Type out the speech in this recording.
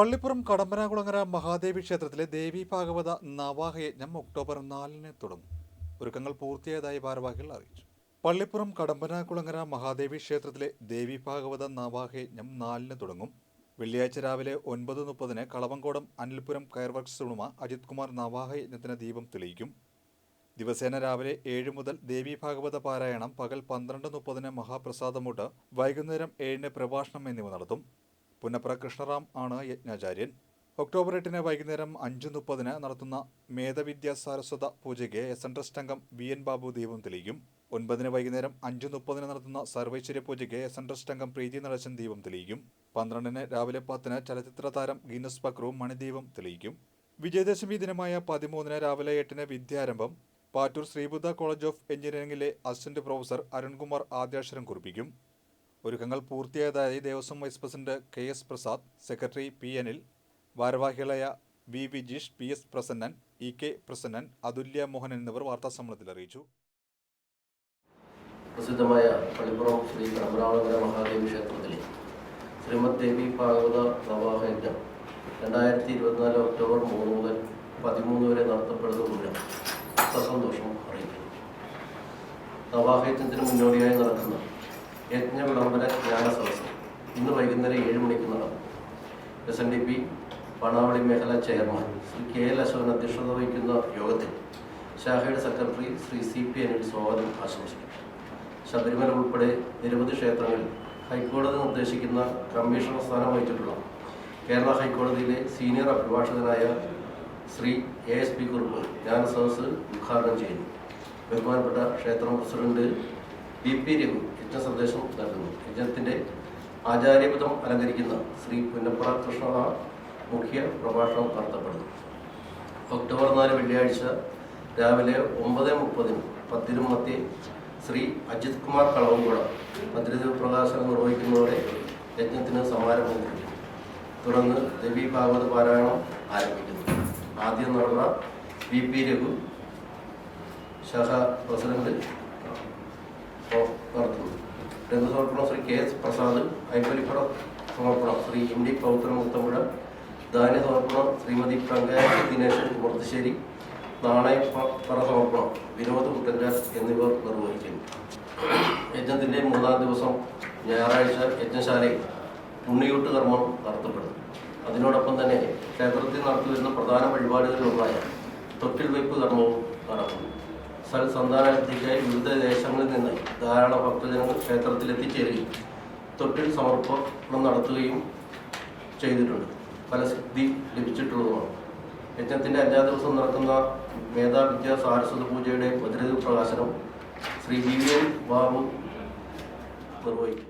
പള്ളിപ്പുറം കടമ്പനാകുളങ്ങര മഹാദേവി ക്ഷേത്രത്തിലെ ദേവി ഭാഗവത നവാഹയജ്ഞം ഒക്ടോബർ നാലിന് തുടങ്ങും. ഒരുക്കങ്ങൾ പൂർത്തിയായതായി ഭാരവാഹികൾ അറിയിച്ചു. പള്ളിപ്പുറം കടമ്പനാകുളങ്ങര മഹാദേവി ക്ഷേത്രത്തിലെ ദേവി ഭാഗവത നവാഹയജ്ഞം നാലിന് തുടങ്ങും. വെള്ളിയാഴ്ച രാവിലെ ഒൻപത് മുപ്പതിന് കളവങ്കോടം അനിൽപുരം കയർവർക്സ് ഉണുമ അജിത് കുമാർ നവാഹയജ്ഞത്തിന് ദീപം തെളിയിക്കും. ദിവസേന രാവിലെ ഏഴ് മുതൽ ദേവി ഭാഗവത പാരായണം പകൽ പന്ത്രണ്ട് മുപ്പതിന് മഹാപ്രസാദമുട്ട് വൈകുന്നേരം ഏഴിന് പ്രഭാഷണം എന്നിവ നടത്തും. പുന്നപ്ര കൃഷ്ണറാം ആണ് യജ്ഞാചാര്യൻ. ഒക്ടോബർ എട്ടിന് വൈകുന്നേരം അഞ്ച് മുപ്പതിന് നടത്തുന്ന മേധവിദ്യാ സാരസ്വത പൂജയ്ക്ക് എസ് എൻ ട്രസ്റ്റ് അംഗം വി എൻ ബാബു ദീപം തെളിയിക്കും. ഒൻപതിന് വൈകുന്നേരം അഞ്ച് മുപ്പതിന് നടത്തുന്ന സർവൈശ്വര്യ പൂജയ്ക്ക് എസ് എൻ ട്രസ്റ്റ് അംഗം പ്രീതി നടശൻ ദീപം തെളിയിക്കും. പന്ത്രണ്ടിന് രാവിലെ പത്തിന് ചലച്ചിത്ര താരം ഗീനസ് പക്രു മണിദീപം തെളിയിക്കും. വിജയദശമി ദിനമായ പതിമൂന്നിന് രാവിലെ എട്ടിന് വിദ്യാരംഭം. പാറ്റൂർ ശ്രീബുദ്ധ കോളേജ് ഓഫ് എഞ്ചിനീയറിംഗിലെ അസിസ്റ്റന്റ് പ്രൊഫസർ അരുൺകുമാർ ആദ്യാക്ഷരം കുറിപ്പിക്കും. ഒരുക്കങ്ങൾ പൂർത്തിയായതായി Devaswom vice president K S Prasad secretary P Anil ഭാരവാഹികളായ V Vijeesh P S Prasannan E K Prasannan Athulya Mohan എന്നിവർ വാർത്താസമ്മേളനത്തിൽ അറിയിച്ചു. പ്രസിദ്ധമായ പള്ളിപ്പുറം ശ്രീ കടമ്പനാളങ്കര മഹാദേവി ക്ഷേത്രത്തിലെ ശ്രീമദ് ദേവി ഭാഗവത നവാഹയജ്ഞം രണ്ടായിരത്തി ഇരുപത്തിനാല് ഒക്ടോബർ മൂന്ന് മുതൽ പതിമൂന്ന് വരെ നടത്തപ്പെടുന്നതിന് സസന്തോഷം അറിയിക്കുന്നു. നവാഹയജ്ഞത്തിന് മുന്നോടിയായി നടക്കുന്ന യജ്ഞ വിളംബര ജ്ഞാന സദസ്സ് ഇന്ന് വൈകുന്നേരം ഏഴ് മണിക്ക് നടക്കും S N D P Panavally മേഖല chairman Shri K L Ashokan അധ്യക്ഷത വഹിക്കുന്ന യോഗത്തിൽ ശാഖയുടെ secretary Shri C P Anil സ്വാഗതം ആശംസിക്കും ശബരിമല ഉൾപ്പെടെ നിരവധി ക്ഷേത്രങ്ങളിൽ ഹൈക്കോടതി നിർദ്ദേശിക്കുന്ന കമ്മീഷണർ സ്ഥാനം വഹിച്ചിട്ടുള്ള കേരള ഹൈക്കോടതിയിലെ സീനിയർ അഭിഭാഷകനായ Shri A S P Kurup ജ്ഞാന സദസ് ഉദ്ഘാടനം ചെയ്യുന്നു. ബഹുമാനപ്പെട്ട ക്ഷേത്രം പ്രസിഡന്റ് ബി പി രഘു സന്ദേശം നൽകുന്നു. യജ്ഞത്തിന്റെ ആചാര്യപദം അലങ്കരിക്കുന്ന ശ്രീ പുന്നപ്ര കൃഷ്ണ മുഖ്യ പ്രഭാഷണം നടത്തപ്പെടുന്നു. ഒക്ടോബർ നാല് വെള്ളിയാഴ്ച രാവിലെ ഒമ്പത് മുപ്പതിന് പത്തിനും മധ്യേ ശ്രീ അജിത് കുമാർ കളവൻകുളം ഭദ്രദേവ പ്രകാശനം നിർവഹിക്കുന്നതോടെ യജ്ഞത്തിന് സമാരംഭം നൽകി തുടർന്ന് ദേവി ഭാഗവത പാരായണം ആരംഭിക്കുന്നു. ആദ്യം നടന്ന വി പി രഘു ശാഖ പ്രസിഡന്റ് രംഗസമർപ്പണം ശ്രീ കെ എസ് പ്രസാദ് ഐപ്പലിപ്പട സമർപ്പണം ശ്രീ എം ഡി പൗത്രൻ മുത്തമ്പുഴ ധാന്യ സമർപ്പണം ശ്രീമതി പങ്കായത്ത് ദിനേശൻ കുമർത്തശ്ശേരി നാണയപ്പറ സമർപ്പണം വിനോദ് കുട്ടൻചാൽ എന്നിവർ നിർവഹിക്കും യജ്ഞത്തിന്റെ മൂന്നാം ദിവസം ഞായറാഴ്ച യജ്ഞശാലയിൽ ഉണ്ണിയൂട്ട് കർമ്മം നടത്തപ്പെടും അതിനോടൊപ്പം തന്നെ ക്ഷേത്രത്തിൽ നടത്തിവരുന്ന പ്രധാന വഴിപാടുകളിലൊന്നായ തൊട്ടിൽ വയ്പ് കർമ്മവും നടക്കും സൽ സന്താനത്തിക്കായി വിവിധ ദേശങ്ങളിൽ നിന്ന് ധാരാളം ഭക്തജനങ്ങൾ ക്ഷേത്രത്തിൽ എത്തിച്ചേരുകയും തൊട്ടിൽ സമർപ്പണം നടത്തുകയും ചെയ്തിട്ടുണ്ട്. പല സിദ്ധി ലഭിച്ചിട്ടുള്ളതുമാണ്. യജ്ഞത്തിന്റെ അഞ്ചാം ദിവസം നടക്കുന്ന മേധാവിദ്യ സാരസ്വത പൂജയുടെ ഭദ്രത പ്രകാശനം ശ്രീ ജീവിയൻ ബാബു നിർവഹിക്കും.